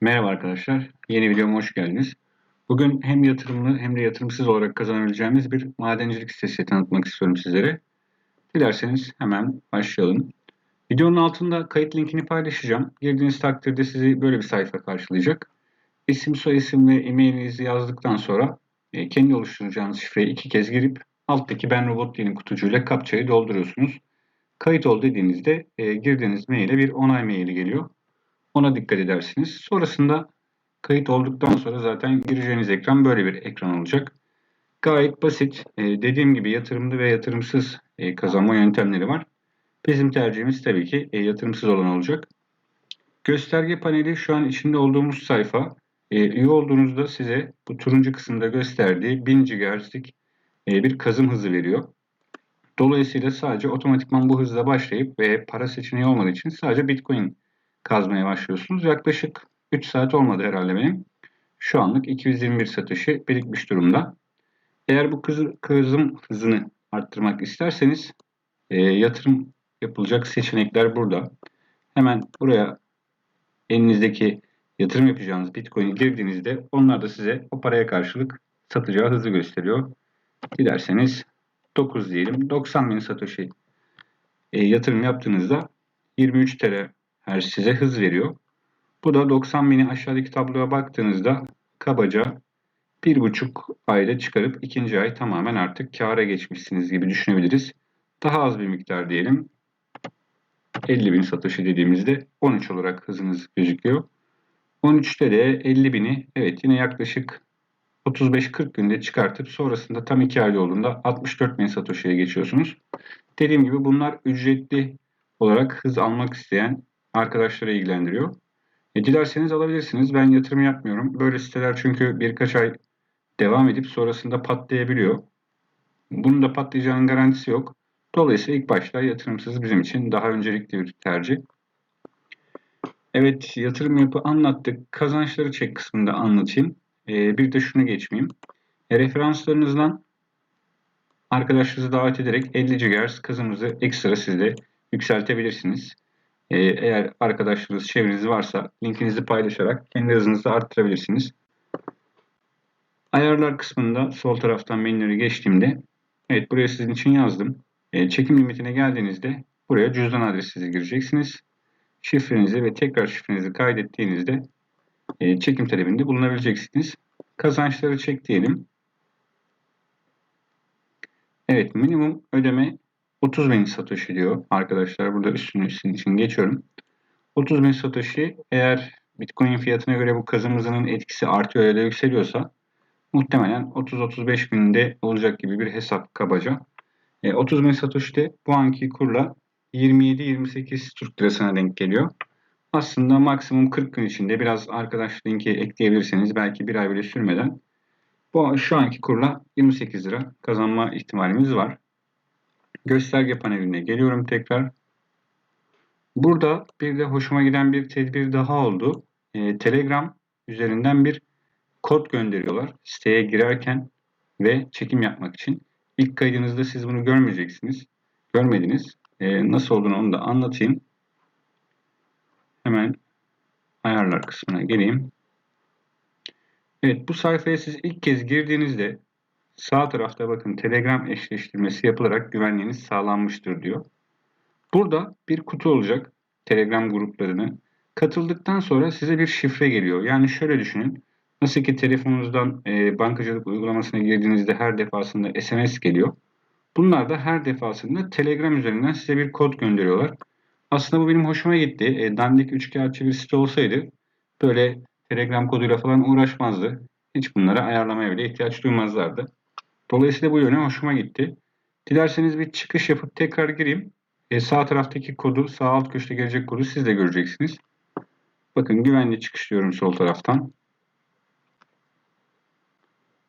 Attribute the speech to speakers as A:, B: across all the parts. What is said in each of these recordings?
A: Merhaba arkadaşlar, yeni videoma hoş geldiniz. Bugün hem yatırımlı hem de yatırımsız olarak kazanabileceğimiz bir madencilik sitesi tanıtmak istiyorum sizlere. Dilerseniz hemen başlayalım. Videonun altında kayıt linkini paylaşacağım. Girdiğiniz takdirde sizi böyle bir sayfa karşılayacak. İsim, soyisim ve e-mailinizi yazdıktan sonra e, kendi oluşturacağınız şifreyi iki kez girip alttaki ben robot değilim kutucuğuyla kapçayı dolduruyorsunuz. Kayıt ol dediğinizde e, girdiğiniz maile bir onay maili geliyor. Ona dikkat edersiniz. Sonrasında kayıt olduktan sonra zaten gireceğiniz ekran böyle bir ekran olacak. Gayet basit. Ee, dediğim gibi yatırımlı ve yatırımsız e, kazanma yöntemleri var. Bizim tercihimiz tabii ki e, yatırımsız olan olacak. Gösterge paneli şu an içinde olduğumuz sayfa. E, üye olduğunuzda size bu turuncu kısımda gösterdiği 1000 GHz'lik e, bir kazım hızı veriyor. Dolayısıyla sadece otomatikman bu hızla başlayıp ve para seçeneği olmadığı için sadece Bitcoin kazmaya başlıyorsunuz. Yaklaşık 3 saat olmadı herhalde benim. Şu anlık 221 satışı birikmiş durumda. Eğer bu kazım hızını arttırmak isterseniz e, yatırım yapılacak seçenekler burada. Hemen buraya elinizdeki yatırım yapacağınız Bitcoin'i girdiğinizde onlar da size o paraya karşılık satacağı hızı gösteriyor. Dilerseniz 9 diyelim. 90 bin Satoshi e, yatırım yaptığınızda 23 TL her size hız veriyor. Bu da 90 bini aşağıdaki tabloya baktığınızda kabaca bir buçuk ayda çıkarıp ikinci ay tamamen artık kâra geçmişsiniz gibi düşünebiliriz. Daha az bir miktar diyelim. 50 bin satışı dediğimizde 13 olarak hızınız gözüküyor. 13'te de 50 bini evet yine yaklaşık 35-40 günde çıkartıp sonrasında tam 2 ay olduğunda 64 bin satoshi'ye geçiyorsunuz. Dediğim gibi bunlar ücretli olarak hız almak isteyen arkadaşları ilgilendiriyor. E, dilerseniz alabilirsiniz. Ben yatırım yapmıyorum. Böyle siteler çünkü birkaç ay devam edip sonrasında patlayabiliyor. Bunun da patlayacağının garantisi yok. Dolayısıyla ilk başta yatırımsız bizim için daha öncelikli bir tercih. Evet yatırım yapı anlattık. Kazançları çek kısmında anlatayım. Ee, bir de şunu geçmeyeyim. E, referanslarınızdan arkadaşlarınızı davet ederek 50 GHz kazımızı ekstra sizde yükseltebilirsiniz. Ee, eğer arkadaşlarınız, çevreniz varsa linkinizi paylaşarak kendi hızınızı arttırabilirsiniz. Ayarlar kısmında sol taraftan menüleri geçtiğimde evet buraya sizin için yazdım. Ee, çekim limitine geldiğinizde buraya cüzdan adresinizi gireceksiniz. Şifrenizi ve tekrar şifrenizi kaydettiğinizde e, çekim talebinde bulunabileceksiniz. Kazançları çek diyelim. Evet minimum ödeme 30 bin Satoshi diyor arkadaşlar. Burada üstünü sizin için geçiyorum. 30 bin Satoshi eğer Bitcoin fiyatına göre bu kazım etkisi artıyor ya da yükseliyorsa muhtemelen 30-35 binde olacak gibi bir hesap kabaca. E, 30 bin Satoshi de bu anki kurla 27-28 Türk lirasına denk geliyor. Aslında maksimum 40 gün içinde biraz arkadaş linki ekleyebilirseniz belki bir ay bile sürmeden bu şu anki kurla 28 lira kazanma ihtimalimiz var. Gösterge paneline geliyorum tekrar. Burada bir de hoşuma giden bir tedbir daha oldu. E, Telegram üzerinden bir kod gönderiyorlar siteye girerken ve çekim yapmak için. İlk kaydınızda siz bunu görmeyeceksiniz. Görmediniz. E, nasıl olduğunu onu da anlatayım. Hemen ayarlar kısmına geleyim. Evet bu sayfaya siz ilk kez girdiğinizde Sağ tarafta bakın Telegram eşleştirmesi yapılarak güvenliğiniz sağlanmıştır diyor. Burada bir kutu olacak Telegram gruplarını. Katıldıktan sonra size bir şifre geliyor. Yani şöyle düşünün. Nasıl ki telefonunuzdan e, bankacılık uygulamasına girdiğinizde her defasında SMS geliyor. Bunlar da her defasında Telegram üzerinden size bir kod gönderiyorlar. Aslında bu benim hoşuma gitti. E, dandik üçkağıtçı bir site olsaydı böyle Telegram koduyla falan uğraşmazdı. Hiç bunlara ayarlamaya bile ihtiyaç duymazlardı. Dolayısıyla bu yöne hoşuma gitti. Dilerseniz bir çıkış yapıp tekrar gireyim. E, sağ taraftaki kodu, sağ alt köşede gelecek kodu siz de göreceksiniz. Bakın güvenli çıkış diyorum sol taraftan.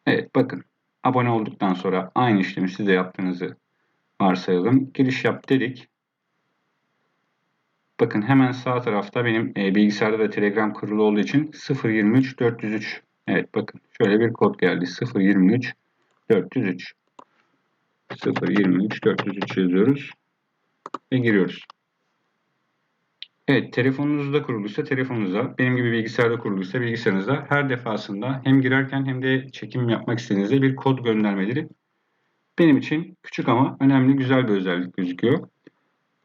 A: Evet bakın abone olduktan sonra aynı işlemi siz de yaptığınızı varsayalım. Giriş yap dedik. Bakın hemen sağ tarafta benim e, bilgisayarda da Telegram kurulu olduğu için 023 403. Evet bakın şöyle bir kod geldi. 023 403 023 403 yazıyoruz ve giriyoruz. Evet, telefonunuzda kuruluysa telefonunuza, benim gibi bilgisayarda kuruluysa bilgisayarınıza her defasında hem girerken hem de çekim yapmak istediğinizde bir kod göndermeleri benim için küçük ama önemli, güzel bir özellik gözüküyor.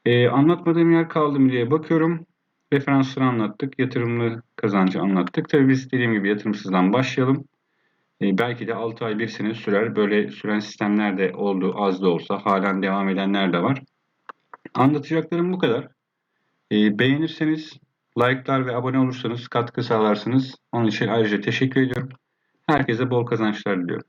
A: Ee, anlatmadığım yer kaldı mı diye bakıyorum. Referansları anlattık, yatırımlı kazancı anlattık. Tabii biz dediğim gibi yatırımsızdan başlayalım. Ee, belki de 6 ay, 1 sene sürer. Böyle süren sistemler de oldu, az da olsa. Halen devam edenler de var. Anlatacaklarım bu kadar. Ee, beğenirseniz, like'lar ve abone olursanız katkı sağlarsınız. Onun için ayrıca teşekkür ediyorum. Herkese bol kazançlar diliyorum.